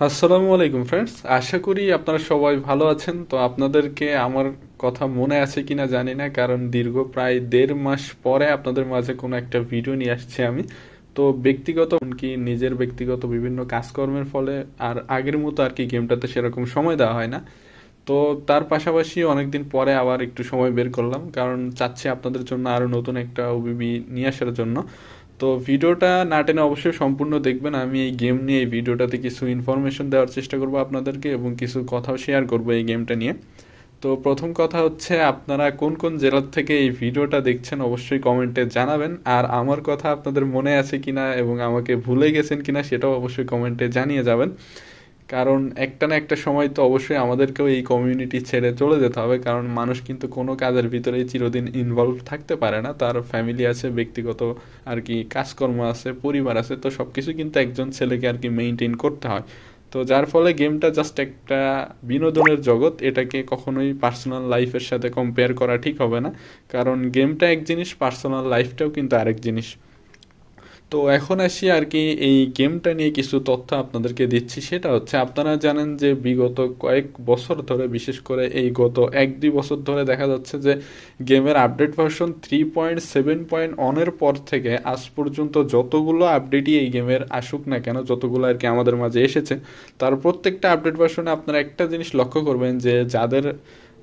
আসসালামু আলাইকুম ফ্রেন্ডস আশা করি আপনারা সবাই ভালো আছেন। তো আপনাদেরকে আমার কথা মনে আছে কিনা জানি না, কারণ দীর্ঘ প্রায় দেড় মাস পরে আপনাদের মাঝে কোনো একটা ভিডিও নিয়ে আসছি আমি। তো ব্যক্তিগত কি নিজের ব্যক্তিগত বিভিন্ন কাজকর্মের ফলে আর আগের মতো আর কি গেমটাতে সেরকম সময় দেওয়া হয় না। তো তার পাশাপাশি অনেকদিন পরে আবার একটু সময় বের করলাম, কারণ চাচ্ছি আপনাদের জন্য আরও নতুন একটা ওবিবি নিয়ে আসার জন্য। তো ভিডিওটা না টেনে অবশ্যই সম্পূর্ণ দেখবেন। আমি এই গেম নিয়ে, এই ভিডিওটাতে কিছু ইনফরমেশন দেওয়ার চেষ্টা করব আপনাদেরকে এবং কিছু কথাও শেয়ার করব এই গেমটা নিয়ে। তো প্রথম কথা হচ্ছে, আপনারা কোন কোন জেলার থেকে এই ভিডিওটা দেখছেন অবশ্যই কমেন্টে জানাবেন। আর আমার কথা আপনাদের মনে আছে কিনা এবং আমাকে ভুলে গেছেন কিনা সেটাও অবশ্যই কমেন্টে জানিয়ে যাবেন। কারণ একটা না একটা সময় তো অবশ্যই আমাদেরকেও এই কমিউনিটি ছেড়ে চলে যেতে হবে, কারণ মানুষ কিন্তু কোনো কাজের ভিতরেই চিরদিন ইনভলভ থাকতে পারে না। তার ফ্যামিলি আছে, ব্যক্তিগত আর কি কাজকর্ম আছে, পরিবার আছে, তো সব কিছু কিন্তু একজন ছেলেকে আর কি মেনটেন করতে হয়। তো যার ফলে গেমটা জাস্ট একটা বিনোদনের জগৎ, এটাকে কখনোই পার্সোনাল লাইফের সাথে কম্পেয়ার করা ঠিক হবে না। কারণ গেমটা এক জিনিস পার্সোনাল লাইফটাও কিন্তু আরেক জিনিস। তো এখন আসি আর কি, এই গেমটা নিয়ে কিছু তথ্য আপনাদেরকে দিচ্ছি। সেটা হচ্ছে, আপনারা জানেন যে বিগত কয়েক বছর ধরে, বিশেষ করে এই গত এক দুই বছর ধরে দেখা যাচ্ছে যে গেমের update version three point seven point অনের পর থেকে আজ পর্যন্ত যতগুলো আপডেটই এই গেমের আসুক না কেন, যতগুলো আর কি আমাদের মাঝে এসেছে, তার প্রত্যেকটা আপডেট ভার্সনে আপনারা একটা জিনিস লক্ষ্য করবেন যে যাদের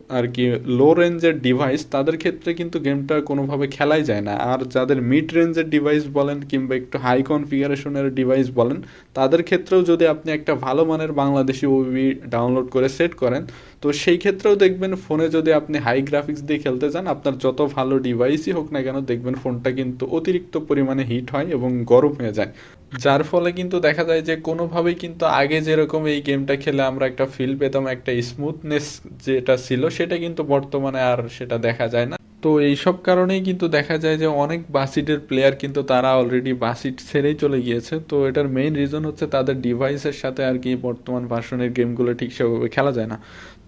আর কি লো রেঞ্জের ডিভাইস তাদের ক্ষেত্রে কিন্তু গেমটা কোনোভাবে খেলাই যায় না। আর যাদের মিড রেঞ্জের ডিভাইস বলেন কিংবা একটু হাই কনফিগারেশনের ডিভাইস বলেন, তাদের ক্ষেত্রেও যদি আপনি একটা ভালো মানের বাংলাদেশি ওবি ডাউনলোড করে সেট করেন, তো সেই ক্ষেত্রেও দেখবেন ফোনে যদি আপনি হাই গ্রাফিক্স দিয়ে খেলতে চান আপনার যত ভালো ডিভাইসই হোক না কেন, দেখবেন ফোনটা কিন্তু অতিরিক্ত পরিমাণে হিট হয় এবং গরম হয়ে যায়। যার ফলে কিন্তু দেখা যায় যে, কোনোভাবেই কিন্তু আগে যেরকম এই গেমটা খেলে আমরা একটা ফিল পেতাম, একটা স্মুথনেস যেটা ছিল সেটা কিন্তু বর্তমানে আর সেটা দেখা যায় না। তো এইসব কারণেই কিন্তু দেখা যায় যে অনেক বাসিটের প্লেয়ার কিন্তু তারা অলরেডি বাসিট ছেড়েই চলে গিয়েছে। তো এটার মেইন রিজন হচ্ছে তাদের ডিভাইসের সাথে আর কি বর্তমান ভার্সনের গেমগুলো ঠিক সেভাবে খেলা যায় না।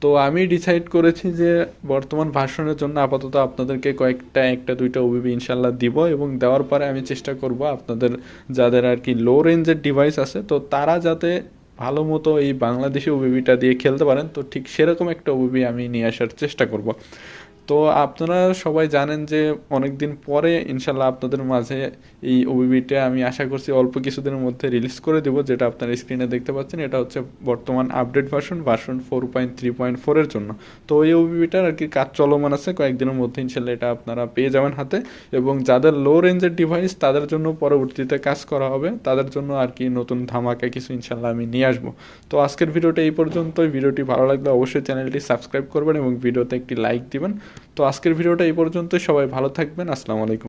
তো আমি ডিসাইড করেছি যে বর্তমান ভার্সনের জন্য আপাতত আপনাদেরকে কয়েকটা, একটা, দুইটা ওবিবি ইনশাল্লাহ দিব এবং দেওয়ার পরে আমি চেষ্টা করব আপনাদের যাদের আর কি লো রেঞ্জের ডিভাইস আছে, তো তারা যাতে ভালো মতো এই বাংলাদেশি ওবিবিটা দিয়ে খেলতে পারেন, তো ঠিক সেরকম একটা ওবিবি আমি নিয়ে আসার চেষ্টা করব। তো আপনারা সবাই জানেন যে অনেক দিন পরে, ইনশাল্লাহ আপনাদের মাঝে এই ওবিবিটা আমি আশা করছি অল্প কিছুদিনের মধ্যে রিলিজ করে দেবো, যেটা আপনারা স্ক্রিনে দেখতে পাচ্ছেন। এটা হচ্ছে বর্তমান update version version four point three point ফোরের জন্য। তো এই ওবিবিটার আর কি কাজ চলমান আছে, কয়েকদিনের মধ্যে ইনশাল্লাহ এটা আপনারা পেয়ে যাবেন হাতে। এবং যাদের লো রেঞ্জের ডিভাইস তাদের জন্য পরবর্তীতে কাজ করা হবে। তাদের জন্য আর কি নতুন ধামাকা কিছু ইনশাল্লাহ আমি নিয়ে আসব। তো আজকের ভিডিওটা এই পর্যন্তই। ভিডিওটি ভালো লাগলে অবশ্যই চ্যানেলটি সাবস্ক্রাইব করবেন এবং ভিডিওতে একটি লাইক দিবেন। তো আজকের ভিডিওটা এই পর্যন্ত সবাই ভালো থাকবেন। আসসালামু আলাইকুম।